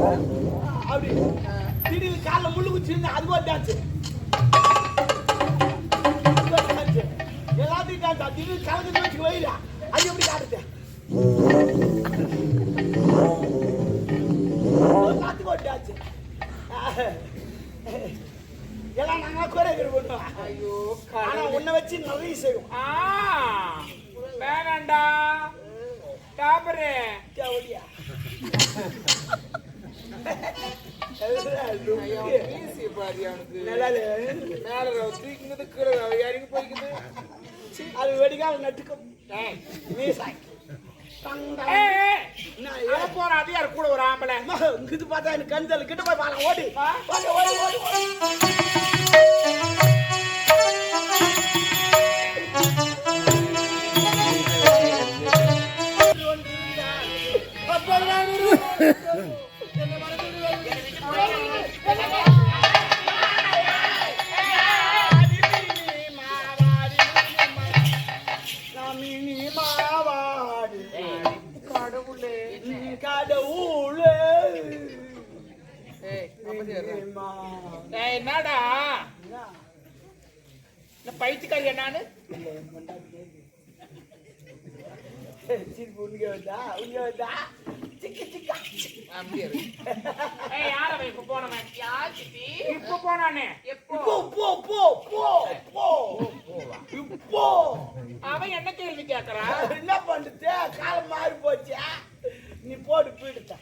அப்படி திடீர்னு காலைல முள்ளு குச்சி இருந்தா அது ஒரு டான்ஸ் எல்லாத்தையும் டான்ஸ் திடீர்னு கலந்து வச்சுக்க வைடா அது எப்படி காட்டுது? எல்லாத்துக்கும் ஒரு டான்ஸ் எல்லாம் நாங்க கோரியோகிராஃபி பண்ணுவோம் ஐயோ ஆனா. உன்னை வச்சு நிறைய செய்வோம். ஆ வேணாண்டா. டாபரே தேவடியா அது வெடிக்கால நட்டுக்கும் போற அது கூட ஒரு ஆம்பளை இது பார்த்தா எனக்கு கிட்ட போய் ஓடி ஓடி ஓடி ஓடி ஓடி போ, போ, போ, போ. இப்போ. அவன் என்ன கேள்வி கேக்குறான் என்ன பண்ணுது காலம் மாறி போச்சு. நீ போடு பீடுத்த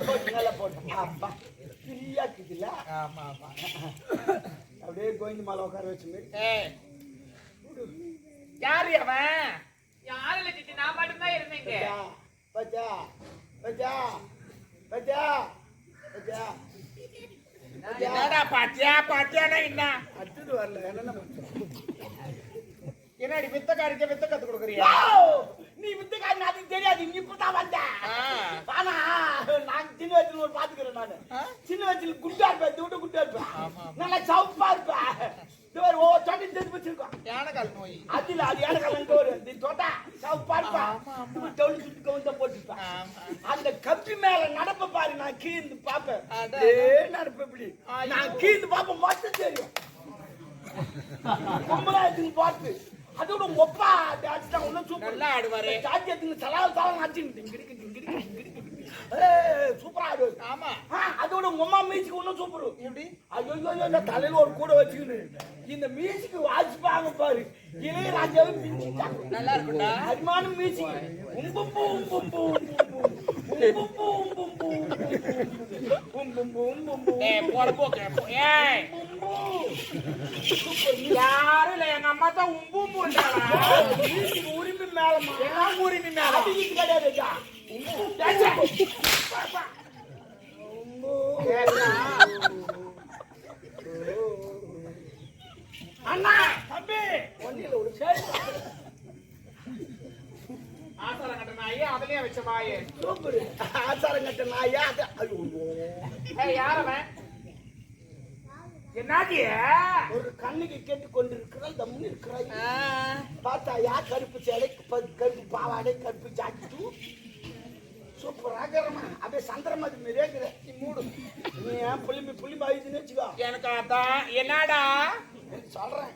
போட்டு நல்லா போட்டு அப்பா ஃப்ரீயா இருக்குதுல்ல? ஆமா ஆமா. அப்படியே கோவிந்த மாலை உட்கார வச்சு யாரு அவன்? யாரு இல்ல நான் மட்டும் தான் இருந்தேங்க பச்சா பச்சா பச்சா பச்சா பச்சா என்னடா பாத்தியா? பாத்தியானா என்ன? அடுத்தது வரல. பண்ணுறோம் என்னடி வித்த காரிக்க வித்த கத்து கொடுக்குறியா? நீ வித்துக்காரன் அதுக்கு தெரியாது. நீ இப்பதான் வந்த. ஆனா நான் சின்ன வயசுல ஒரு பாத்துக்கிறேன் நானு? சின்ன வயசுல குண்டா இருப்பேன் தூட்டு குண்டா ஆமா, இருப்பேன். நல்லா சவுப்பா இருப்பேன். ஒரு ஓ தொட்டி தெரிஞ்சு வச்சிருக்கோம் யானைக்கால் நோய். அது இல்ல அது எனக்கு கலந்து ஒரு நீ தொட்டா டவுன் சுட்டு கவுந்த. அந்த கப்பி மேல நடப்ப பாரு நான் கீழ்ந்து பாப்பேன் ஏ நடப்ப இப்படி. ஐயோ. நான் கீழ்ந்து பாப்ப மட்டும் தெரியும். கும்பலா எடுத்துன்னு பார்த்து. அதோட ஒப்பா தான் ஒன்னும் சூப்பர். நல்லா ஆடுவாரு. சாட்சி எடுத்துன்னு தலால் சூப்பரா ஆமா அதோட உங்க அம்மா மியூசிக் ஒன்றும் சூப்பர் எப்படி ஐயோ ஐயோ, இந்த தலையில ஒரு கூட வச்சுக்கின்னு இந்த மியூசிக் வாசிப்பாங்க பாரு இளையராஜாவை மிஞ்சிட்டாங்க நல்லா இருக்கும்டா அருமான மியூசிக் ஏய் போற போக்கு ஏய் யாரும் இல்ல எங்க அம்மா தான் உம்பு மூண்டாளா மியூசிக் உரிமை மேலமா எல்லாம் உரிமை மேல உம்பு அண்ணா தம்பி ஒன்னில ஒரு சரி ஆசாரம் கட்ட நாயே அதுலயே வச்ச வாயே சூப்பர் ஆசாரம் கட்ட நாயா அது ஐயோ ஏய் யார் அவன் என்ன ஒரு கண்ணுக்கு கேட்டு கொண்டு கொண்டிருக்கிறாய் தம்னு இருக்கிறாய் பார்த்தாயா கருப்பு சேலை ப- கருப்பு பாவாடை கருப்பு ஜாக்கெட்டு. சூப்பரா இருக்கிறமா அப்படியே சந்திரமதி மாரியே இருக்கிற நீ மூடு. நீ ஏன் புளிம்பி புளிம்பி ஆயிடுச்சுன்னு வச்சுக்கோ. எனக்கு அதான் என்னடா? சொல்றேன்.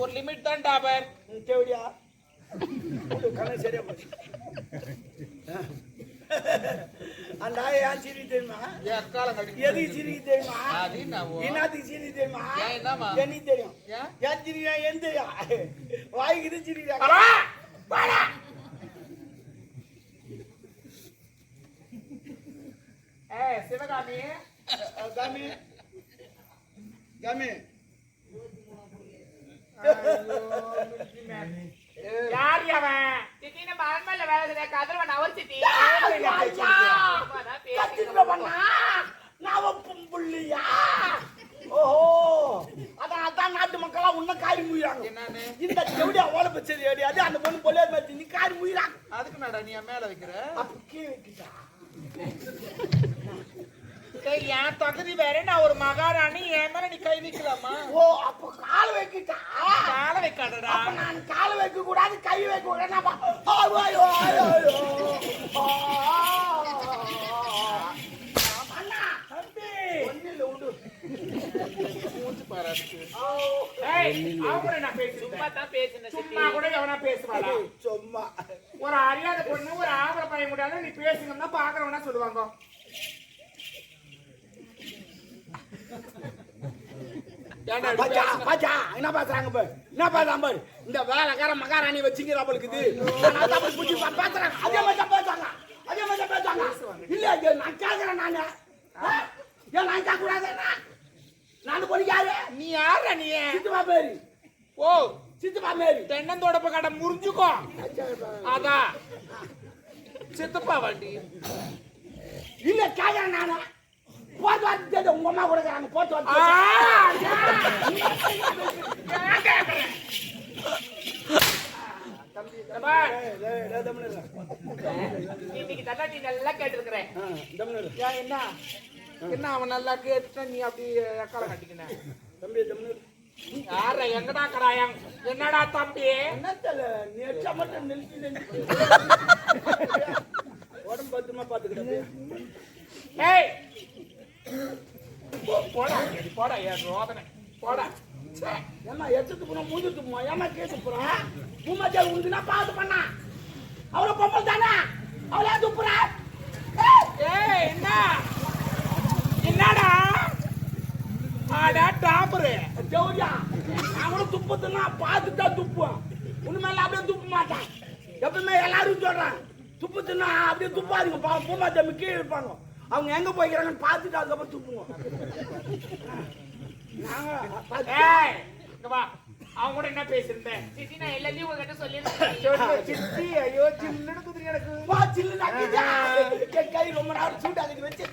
ஒரு லிமிட் தான் டாபர் தேவடியா? கண்ணு சரியா போச்சு. அந்த ஆயா ஏன் சிரிக்கு தெரியுமா எதுக்கு சிரிக்கு தெரியுமா? என்னத்துக்கு சிரிக்கு தெரியுமா? எனக்கு தெரியும்? ஏன்? சிரிக்கா ஏன் தெரியும்? வாய்க்கு சிரிக்கா வரா வாடா ஏய் யார் அவன் வேலை செய்ய கதிரவன் அவர் சித்தி நான் புள்ளியா ஓஹோ அதான் அதான் நாட்டு மக்களா உன்ன காரி முயிறாங்க என்னன்னு இந்த செவடி அவ்வளவு பச்சது அந்த பொண்ணு பொல்லே மாதிரி நீ காரி முயிறாங்க அதுக்கு நடா நீ மேல வைக்கிற அப்ப கீழே வைக்கிட்டா என் தகுதி வேற. நான் ஒரு மகாராணி? என் மேல நீ கை வைக்கலாமா? ஓ அப்ப கால் வைக்கிட்டா? கால வைக்காதடா. நான் கால் வைக்க கூடாது கை வைக்க ஒரு அறியாத பொண்ணு ஒரு ஆம்பளை பையன் கூட நீ பேசுங்கன்னா பாக்குறவனா சொல்லுவாங்க பாச்சா, பாச்சா, என்ன பேசுறாங்க பாரு. என்ன பேசுறாங்க பாரு? இந்த வேலைக்கார மகாராணி வச்சுங்கிற அவளுக்கு பேசுறாங்க. அதே மாதிரி தான் பேசுறாங்க அதே மாதிரி தான் பேசுறாங்க இல்ல நான் கேக்குறேன் நானு? ஏன் நான் கேட்க கூடாது நான் பொண்ணு யாரு? நீ யாரா நீ? சித்துமா பேரு. ஓ சித்துமா மேரி தென்னந்தோடப்ப கடை முறிஞ்சுக்கோ. அதான். சித்தப்பா வண்டி. இல்ல கேக்குறேன் நானு. போட்டு வந்து தேடு, உங்க அம்மா கொடுக்குறாங்க போட்டு இன்னைக்கு நீ நல்லா கேட்டிருக்கிறேன். என்ன? என்ன அவன் நல்லா கேட்டுட்டா நீ அப்படி எக்கால கட்டிக்கின? தம்பி தம்பி யார எங்கடா கடாயம்? என்னடா தம்பி? என்ன தெரியல நீ எச்சா மட்டும் நிறுத்தி. உடம்பு பத்திரமா பாத்துக்கிட்டே ஏய் போடா போடா என் ரோதனை போடா. ஏமா எச்சத்து போனா மூஞ்சி துப்புமா ஏமா கேட்டு போறா பூமாச்சால் உண்டுனா பாத்து பண்ணா. அவளை பொம்பல் தானா? அவளே துப்புறா? ஏய் என்ன? என்னடா? ஆடா டாப்பரு. ஜவுரியா அவனும் பார்த்து தான் துப்புவான் உண்மையில அப்படியே துப்ப மாட்டான். எப்பவுமே எல்லாரும் சொல்றான் துப்புதுன்னா அப்படியே துப்பாதீங்க. பா பூமாச்சாமி கீழே இருப்பாங்க. அவங்க எங்க போய்க்கிறாங்கன்னு பார்த்துட்டு அதுக்கப்புறம் துப்புவோம் நாங்க அவங்க கூட என்ன பேசிருந்தேன் சித்தி நான் எல்லாத்தையும் உங்ககிட்ட சொல்லியிருந்தேன். சித்தி ஐயோ சில்லுன்னு குதிரை எனக்கு. வா, ஆக்கிட்டா. என் கை ரொம்ப நேரம் சூடு அதுக்கு வச்சு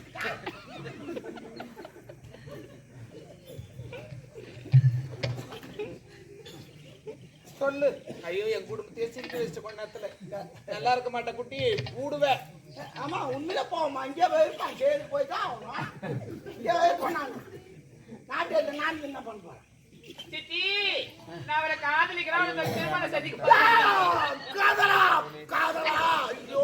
சொல்லு. ஐயோ என் குடும்பத்தையே சிரிக்க வச்சு கொஞ்ச நேரத்துல. நல்லா இருக்க மாட்டேன் குட்டி கூடுவேன் ஆமா உண்மையில போவோமா இங்கே போயிருப்பான் சரி போய் தான் ஆகணும். இங்கே போனாங்க நாட்டில் நான். என்ன பண்ண போறேன்? சித்தி நான் அவரை காதலிக்கிறேன். திருமணம் சதிக்க காதலா காதலா. ஐயோ.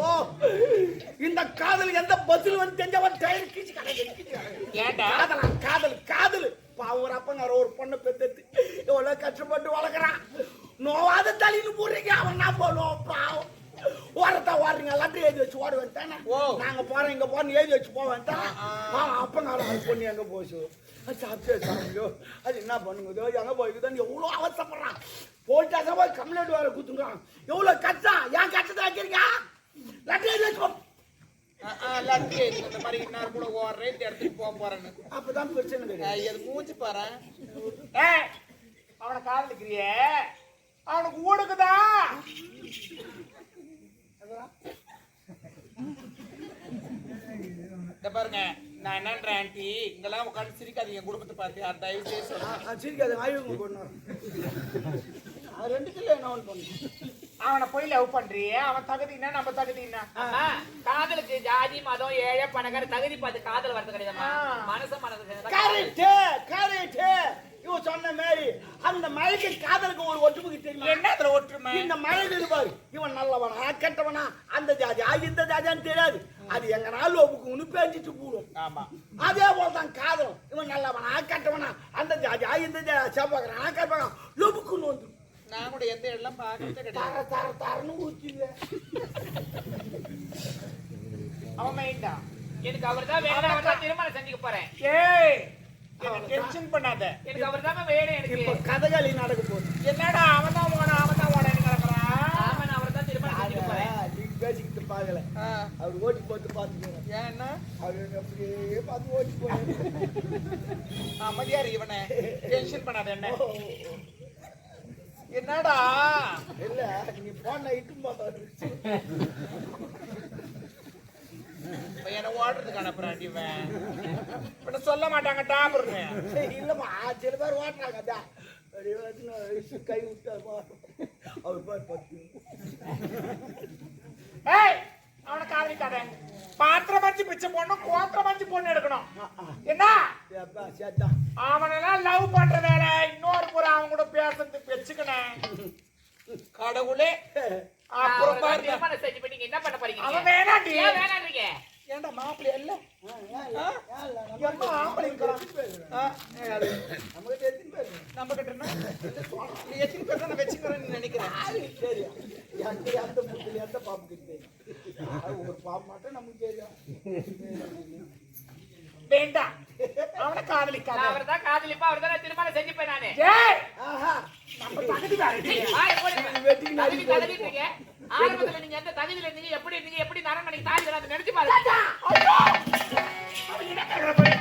இந்த காதல் எந்த பதில் வந்து தெரிஞ்சவன் டயர் கீச்சு கடை காதலா காதல் காதல். பாவம் ஒரு பொண்ணை பெத்தெடுத்து எவ்வளவு கஷ்டப்பட்டு வளர்க்குறான். நோவாத தள்ளின்னு போடுறீங்க. அவன் என்ன பண்ணுவோம் பாவம் ஓரத்தா ஓடுறீங்க. எல்லாத்தையும் எழுதி வச்சு ஓட வேண்டானே. நாங்க போறோம் இங்க போறோம் எழுதி வச்சு போக வேண்டாம் அப்பங்கார அது பொண்ணு எங்க போச்சு? சாப்பிட்டே சாப்பிடுயோ அது என்ன பண்ணுங்க? எங்க போய்க்குதான் எவ்வளோ அவசரப்படுறான். போயிட்டாங்க போய் கம்ப்ளைண்ட் வேற குத்துங்கிறான் எவ்வளவு கஷ்டம் ஏன் கஷ்டத்தை வைக்கிறீங்க? லட்டி எழுதி வச்சு. லத்தி இந்த மாதிரி நான் கூட ஓடுறேன் இந்த இடத்துக்கு போக போறேன்னு. அப்பதான் பிரச்சனை கிடையாது மூச்சு பாரு அவனை காதலிக்கிறியே? அவனுக்கு ஊடுக்குதா? இந்த பாருங்க நான் என்னன்றேன் ஆண்டி இங்கெல்லாம் உட்காந்து சிரிக்காதீங்க என் குடும்பத்தை பார்த்து அது தயவு செய்து சொல்லுங்க. ஆ, சிரிக்காத கொண்டு வரேன் அது ரெண்டு கிலோ என்ன ஒன்று பண்ணு? அவனை போய் லவ் பண்றியே அவன் தகுதி என்ன நம்ம தகுதி என்ன? அம்மா, காதலுக்கு ஜாதி மதம் ஏழை பணக்கார தகுதி பார்த்து காதல் வரது கிடையாதும்மா. ஆ. மனசு மனசு கரெக்ட் கரெக்ட் இவன் சொன்ன மாதிரி அந்த மழைக்கு காதலுக்கு ஒரு ஒற்றுமைக்கு தெரியுமா என்ன அதுல ஒற்றுமை? இந்த மழை இருப்பாரு. இவன் நல்லவனா கெட்டவனா? அந்த ஜாதி ஆ, இந்த ஜாதியான்னு தெரியாது. அது எங்க நாள் ஒப்புக்குன்னு பேஞ்சிட்டு போடும். ஆமா. அதே போல தான் காதலும். இவன் நல்லவனா கெட்டவனா? அந்த ஜாதி ஆ, இந்த ஜாதி செவ்வாய்க்கிறானா கெட்டவனா லொபுக்குன்னு வந்து நான் கூட எந்த இடம் பார்க்கறதே கிடையாது. தர தர தரன்னு ஊற்றிங்க அவன் மைண்டா? எனக்கு அவர் தான் வேணும் அவர் தான் திருமணம் செஞ்சுக்க போறேன். ஏய் டென்ஷன் பண்ணாத. எனக்கு அவர் தான் வேணும் இப்ப எனக்கு கதகளி நடக்க போகுது. என்னடா அவன் தான் ஓன அவன் தான் ஆமா நான் அவர் தான் திருமணம் செஞ்சுக்க போறேன். அத நீ பேசிக்கிட்டு பாக்கல. அவர் ஓட்டி போட்டு பாத்துக்கோங்க ஏன்னா? அவர் அப்படியே பார்த்து ஓட்டி போய் அமைதியாரு இவனை. டென்ஷன் பண்ணாத என்ன. என்னடா? இல்ல நீ போன இட்டு போட்டாரு இப்ப என்ன ஓடுறதுக்கு அனுப்புறான் இவன். இப்ப சொல்ல மாட்டாங்க டாபர்னு இல்லம்மா சில பேர் ஓட்டுறாங்க அதான். கை. அவர் பாரு பத்து. ஏய் அவனை காதலிக்காத. பாத்திரம் மஞ்சு பிச்சை போடணும் கோத்திரம் மஞ்சு பொண்ணு எடுக்கணும். என்ன? அவனெல்லாம் லவ் பண்ற வேலை. இன்னொரு முறை அவன் கூட பேசுறதுக்கு வச்சுக்கினேன் கடவுளே. அப்புறம் பாருங்க. திருமணம் செஞ்சு போய் நீங்க என்ன பண்ண போறீங்க? அவன் வேணாண்டி. ஏன் வேணான்றீங்க ஏன்டா மாப்பிள்ளை இல்ல? வேண்டாம். அவனை காதலிக்காத. நான் அவர் தான் காதலிப்பா அவர் தான் திருமணம் செஞ்சுப்பேன் நானு. நம்ம தகுதி தகுதி. ஆரம்பத்துல நீங்க எந்த தகுதியில இருந்தீங்க எப்படி இருந்தீங்க எப்படி நரமணிக்கு தாலி அதை நினைச்சு பாருங்க ஐயோ! அவன் என்ன கேக்குற பாரு.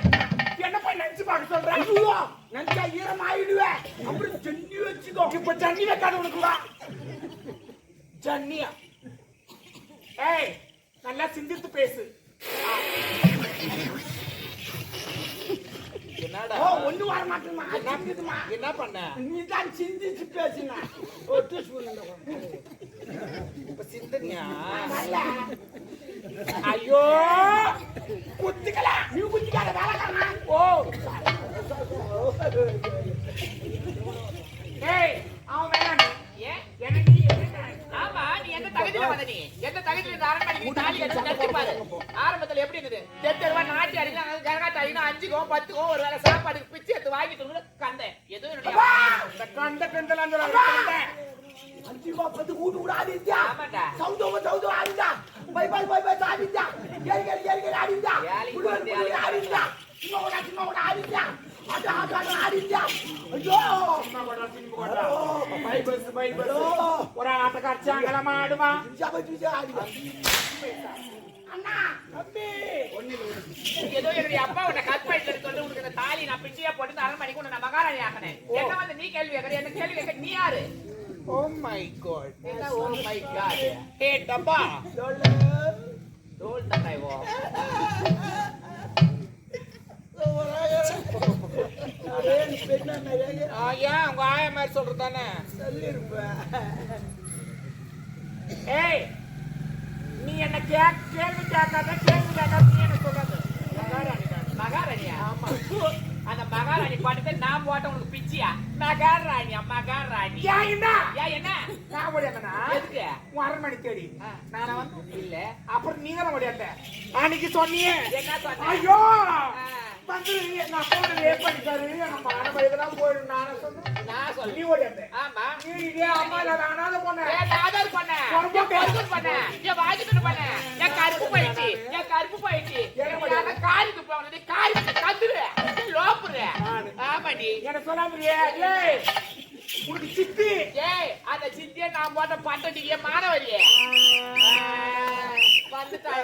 என்ன போய் நினைச்சு பார்க்க சொல்ற? ஐயோ நினைச்சா ஈரம் ஆயிடுவேன் அப்புறம் சென்னி வச்சுக்கோ இப்ப ஜன்னி வைக்காத உனக்கு வா. ஜன்னியா? ஏய், நல்லா சிந்தித்து பேசு என்னடா? ஒண்ணு வர மாட்டேமா சிந்திதுமா என்ன பண்ண? நீ தான் சிந்திச்சு பேசினா. ஒட்டு சூழ்நிலை இப்ப சிந்தனியா? ஐயோ! குத்திக்கல. நீ குத்திக்காத வேலைக்காரனா? ஓ! ஏய் அவன் வேணாம் ஏன்? எனக்கு எந்த தகுதியில வந்த நீ? எந்த தகுதியில இந்த அரண்மனைக்கு தாலி கட்டி பாரு. ஆரம்பத்துல எப்படி இருந்தது? தெத்து ரூபாய் நாட்டி அடிக்கலாம் அடிக்கணும் அஞ்சுக்கோ பத்துக்கோ ஒரு வேளை சாப்பாடுக்கு பிச்சை எடுத்து வாங்கிட்டு எதுவும் இந்த கண்ட கண்டலாம் சொல்ல அஞ்சு பத்து கூட்டு கூட ஆடிச்சா ஆமாண்டா. சவுதோ சவுதோ ஆடிச்சா பை பை பை பை ஆடிச்சா ஏறி ஏறி ஏறி ஆடிச்சா ஆடிச்சா கூட ஆடிச்சா ஒரு அண்ணா தம்பி ஏதோ என்னுடைய அப்பா உன்னை கற்பழிட்டு சொல்லி உனக்கு இந்த தாலி நான் பிச்சையா போட்டு இந்த அரண்மனைக்கு உன்னை மகாராணி ஆக்கினேன் என்ன வந்து நீ கேள்வி கேட்கற என்ன கேள்வி கேட்க நீ யாரு ஓ my god oh my god hey டப்பா சொல்லு ஏன் உங்க ஆயா மாதிரி சொல்றது தானே? ஏய் நீ என்ன கேள்வி கேட்காத கேள்வி கேட்காத நீ என்ன சொல்றது. மகாராணியா? ஆமா. அந்த மகாராணி பாட்டு நான் போட்ட உனக்கு பிச்சியா? மகாராணியா மகாராணி. ஏன் என்ன? ஏன் என்ன? நான் ஓடியாங்கண்ணா எதுக்கு? உன் அரண்மனை தேடி. ஆ. நான் வந்து இல்ல. அப்புறம் நீ தானே ஓடியாண்ட அன்னைக்கு சொன்னியே. என்ன சொன்ன? ஐயோ! ஆ. நான் எங்க அப்பா பண்ணிட்டாரு நம்ம அரண்மனைக்கு தான் போயிடும் நானே சொன்னேன் நான் சொல்ல நீ ஓடியாண்ட ஆமா நீ இதே அம்மா இல்ல அனாத பொண்ணு ஏன் காதல் பண்ண கருப்பு ஏன் கருப்பு பண்ண ஏன் வாங்கிட்டு பண்ண ஏன் கருப்பு போயிடுச்சு ஏன் கருப்பு போயிடுச்சு என்ன ஏன் காரிக்கு போனது காரி கத்துரு ஏன் ஆமாடி என்ன சொல்லாமறியே ஏய் உனக்கு சித்தி ஏய் அந்த சித்திய நான் போட்ட பட்டடி ஏன் மாணவரியே வந்துட்டாய்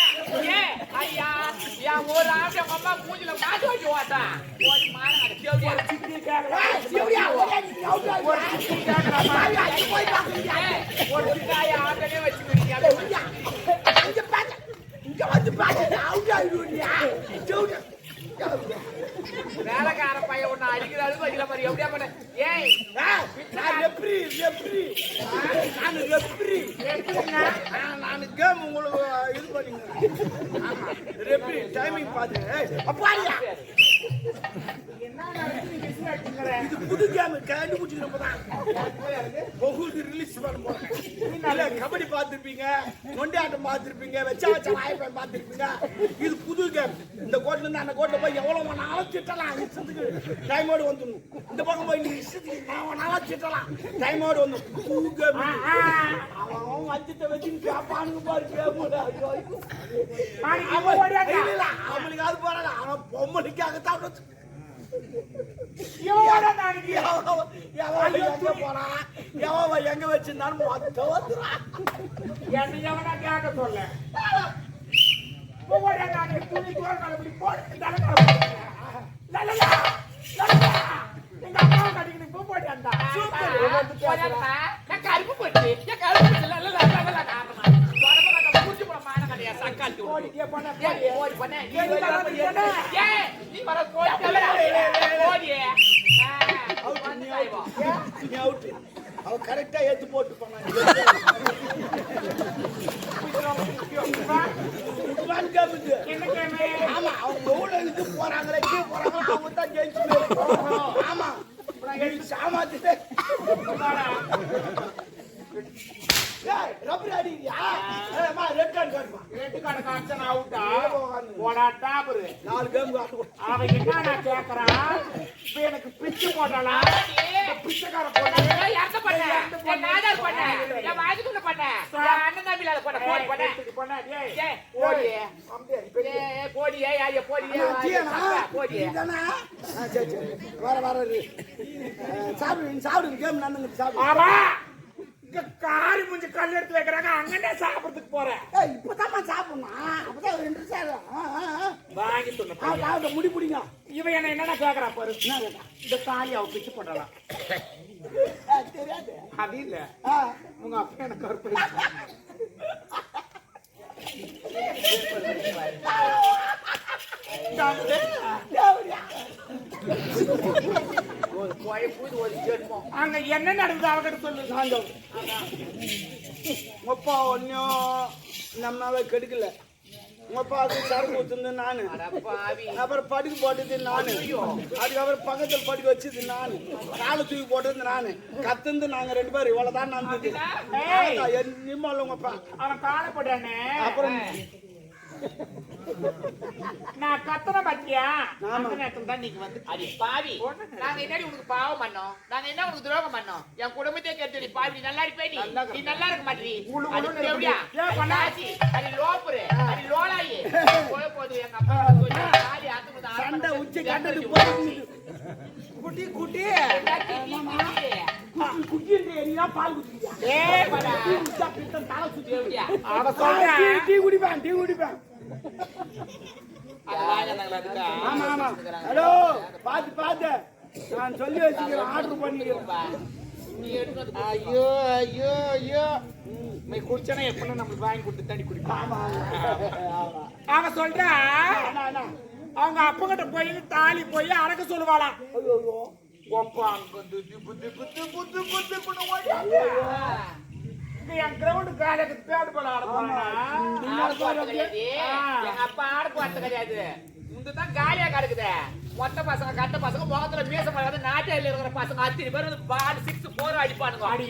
ஐயா என் ஒரு ஆம்பளை உங்க அம்மா மூஞ்சில மாட்டு வச்சு ஓட்டா போடி மாற அது கேவடியா சித்தி கேக்குறா. எப்படியா ஒரே out ஆ ஒரு? ஒரு சிக்காய ஆம்பளே வச்சுக்கிறீங்க? இங்க பாத்து, இங்க வந்து பாத்து, out ஆயிடுவியா? வேலைக்கார பையன் ஒண்ணு அடிக்கிற அளவுக்கு அடிக்கிற மாதிரி எப்படியா பண்ண ஏய் நான் ரெப்ரி, ரெப்ரி. நான் ரெப்ரி. நான் கேம் உங்களுக்கு இது பண்ணிக்கிறேன். ஆமா, ரெப்ரி, அப்பாடியா. இது புது கேம் கண்டுபிடிச்சிக்கிறப்பதான் உங்களுக்கு ரிலீஸ் கபடி பார்த்திருப்பீங்க நொண்டி ஆட்டம் பார்த்திருப்பீங்க வெச்சா வச்ச வாய்ப்பேன் பார்த்திருப்பீங்க. இது புது கேம் இந்த கோட்ல இருந்து அந்த கோட்ல போய் எவ்வளவு வேணாலும் திட்டலாம். இஷ்டத்துக்கு டைமோடு வந்துடணும். இந்த பக்கம் போய் நீ இஷ்டத்துக்கு நான் வேணாலும் திட்டலாம். டைமோடு வந்து புது கேம் வஞ்சத்தை வச்சு கேப்பானுங்க பாரு. அவனுக்கு அது போறாங்க. அவன் பொம்மனுக்காகத்தான் எங்க போறான்? எவன் எங்க வச்சிருந்தாலும் மொத்த வந்துடுறான். என்னை எவனா கேட்க சொல்ல. துணி தோல் இப்படி போட்டு. எங்க வந்து பேசுறான். நான் கருப்பு என் கருப்பு போட்டு. ஓடி, போடி. ஓடி பண்ண நீ ஏய், நீ வர வர என்ன? ஏய் நீ வர போடி ஓடி அவுட் நீ அவுட் நீ அவுட் அவ கரெக்டா ஏத்து போட்டு கேமு? ஆமா அவங்க இது போறாங்களே கீழே போறாங்களோ அவங்க தான் ஜெயிச்சு ஆமா ஏய் ரப்பர் அடிக்கிறியா? ரெட் கார்டு காட்டுமா? ரெட்டு கடை காய்ச்சல் அவுட்டா? போடா, டாபரு. நாலு கேம் காட்டுவோம் அவன் என்ன கேக்குறான்? இப்ப எனக்கு பிச்சு போட்டாளா? பிச்சைக்கார பொண்ணு ஏய் யார்ட்ட பண்ண என் நாதார் பண்ண என் வாஜுக்குள்ள பண்ண என் அண்ணன் தம்பில பண்ண போடி பண்ண போனா, டேய், ஏய் ஓடி அம்பே, பெரிய ஏய் போடி ஏய் ஐயா போடி ஜீயனா? போடி. நீதானா? ஆ, சரி, சரி. வர, வர, இரு. ஆ, சாப்பிடுங்க, சாப்பிடுங்க. கேம் நடந்துங்க, சாப்பிடுங்க. ஆமா. இங்க காரி முஞ்சி கல் எடுத்து வைக்கிறாங்க அங்கனே சாப்பிடறதுக்கு போறேன் ஏய், இப்பதாம்மா சாப்பிடணும். அப்பதான் ஆ, ஆ. வாங்கி சொன்ன முடி பிடிங்க. இவன் என்ன என்னடா கேக்குறா பாரு? இந்த தாலி அவ பிச்சு ஆ, தெரியாது. அது இல்ல உங்க அப்பா எனக்கு. ஒரு ஜென்மம் அங்க என்ன நடக்குது அவகிட்ட சொல்லு சாந்தம் உங்க அப்பா ஒன்னும் நம்மளால கெடுக்கல. உங்க அப்பாவுக்கு சரக்கு ஊத்துனது நானு. அப்புறம் படுக்க போட்டது நானு. அதுக்கப்புறம் பக்கத்துல படுக்க வச்சது நானு. காலை தூக்கி போட்டது நானு. கத்துந்து நாங்க ரெண்டு பேரும். இவ்வளவுதான் நடந்தது. நிம்மால உங்க அப்பா அவன் காலப்படானே அப்புறம் நான் கத்தன பத்தியா. அந்த நேரத்துல தான் நீங்க வந்து அடி பாவி நாங்க என்னடி உனக்கு பாவம் பண்ணோம் நாங்க என்ன உனக்கு துரோகம் பண்ணோம் என் குடும்பத்தையே கேட்டு பாவி நீ நல்லா இருப்பே நீ நல்லா நீ நல்லா இருக்க மாட்டீ உளு அது உளுன்னு எப்படியா இருக்குது. ஏன் பண்ண? பண்ணாச்சி அது லோப்புரு அது லோலாயி போய் போது எங்க அப்பா ஆடி ஆத்து சண்டை உச்சி கண்டது குட்டி குட்டி குட்டி பால் குடிக்கிறியா படா. தலை சுத்தி அவ டீ குடிப்பேன் டீ? ஆமா ஆமா ஹலோ பாத்து பாத்து. நான் சொல்லி வச்சுக்கிறேன் ஆர்டர் பண்ணிக்கிறேன் ஐயோ ஐயோ ஐயோ. நீ குடிச்சனா நம்மளுக்கு வாங்கி கொடுத்து தண்ணி குடிப்பான் அவன் சொல்றா. அவங்க அப்பங்கிட்ட போய் தாலி போய் அடக்க சொல்லுவாளாம் ஐயோ. ஒப்பா அங்க திப்பு திப்பு திப்பு திப்பு திப்புன்னு என் கிரவுண்டு காலைக்கு போல ஆட போறானா? எங்க அப்பா ஆடு போறது கிடையாது. முந்துதான் காலியா கிடக்குது. மொத்த பசங்க கட்ட பசங்க முகத்துல மீச முடியாது நாட்டில இருக்கிற பசங்க அத்தனை பேர் வந்து பால் சிக்ஸ் போர் அடிப்பானுங்க. அடி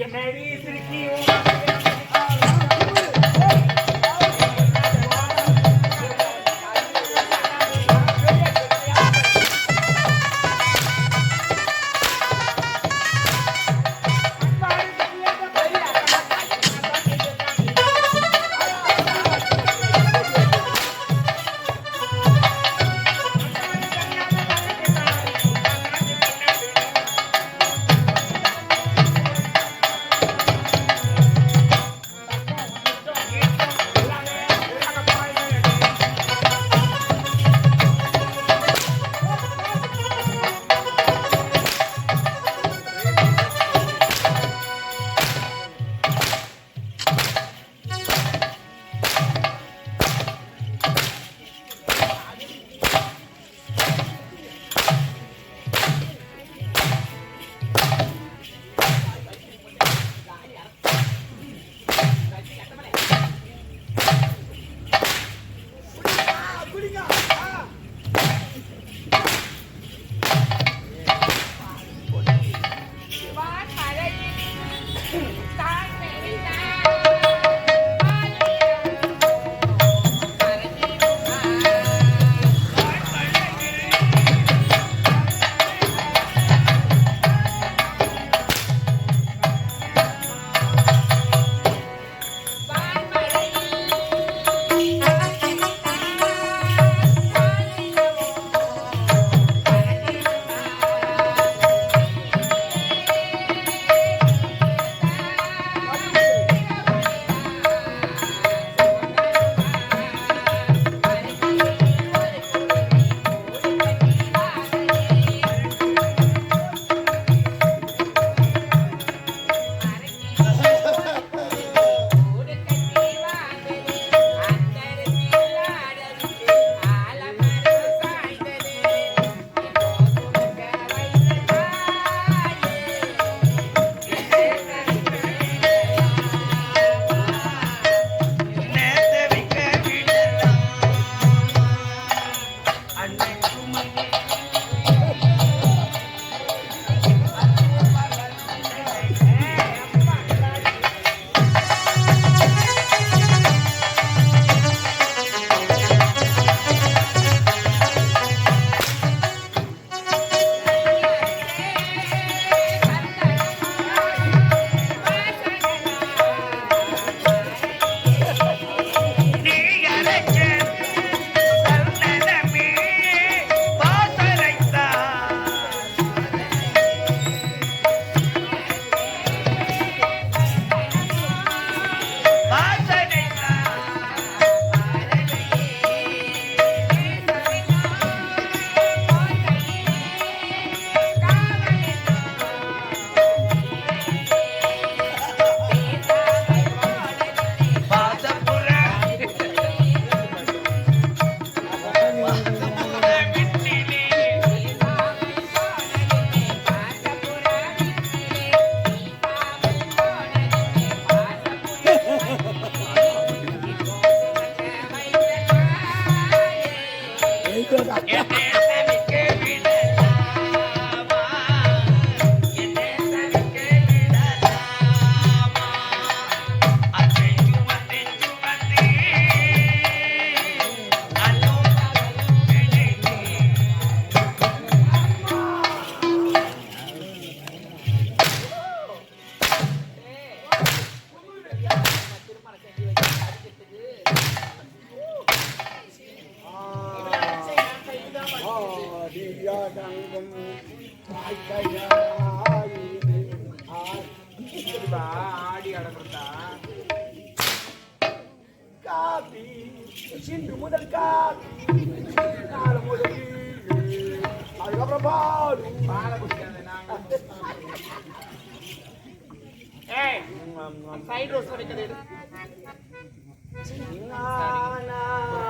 சைடு ரோஸ் கிடைக்கிறது எடு.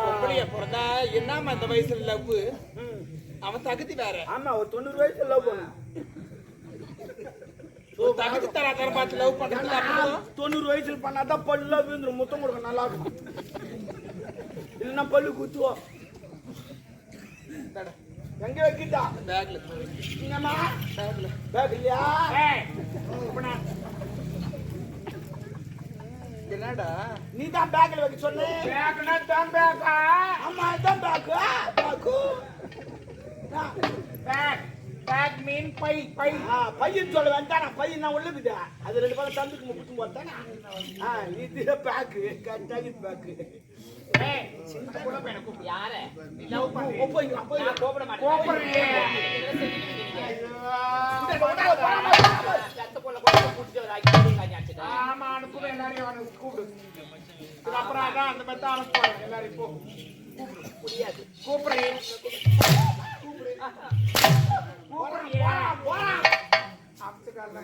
பொம்பளைய பிறந்தா என்னம்மா இந்த வயசுல லவ் அவன் தகுதி வேற. ஆமா ஒரு தொண்ணூறு வயசு லவ் பண்ணும் ஒரு தகுதி தரா தர பார்த்து லவ் அப்படிதான் தொண்ணூறு வயசுல பண்ணாதான் பல்லா விழுந்துரும் முத்தம் கொடுக்க நல்லா இருக்கும். இல்லைன்னா பல்லு குத்துவோம். எங்க வைக்கிட்டா? பேக்ல பேக்ல பேக் இல்லையா? என்னடா? நீ தான் பேக்ல வைக்க சொன்ன? பேக்னா தான் பேக்கா ஆமா இதான் bag. Bag bag bag mean by பை பையன் சொல்ல வேண்டாம் பையன் நான் உள்ளுக்குதா. அது ரெண்டு பேரும் தந்துக்கு முக்கிட்டு போட்டானா ஆ இது பேக்கு கட்டாகி பேக்கு ஏய் ஆமா அனுப்புவேன் எல்லாரையும் அவனுக்கு கூப்பிடு. அப்புறம் அதான் அந்த மாதிரி தான் அனுப்புவாங்க. எல்லாரையும் போ. முடியாது. கூப்பிடுறேன் கூப்பிடுறியா. அம்ச காலம்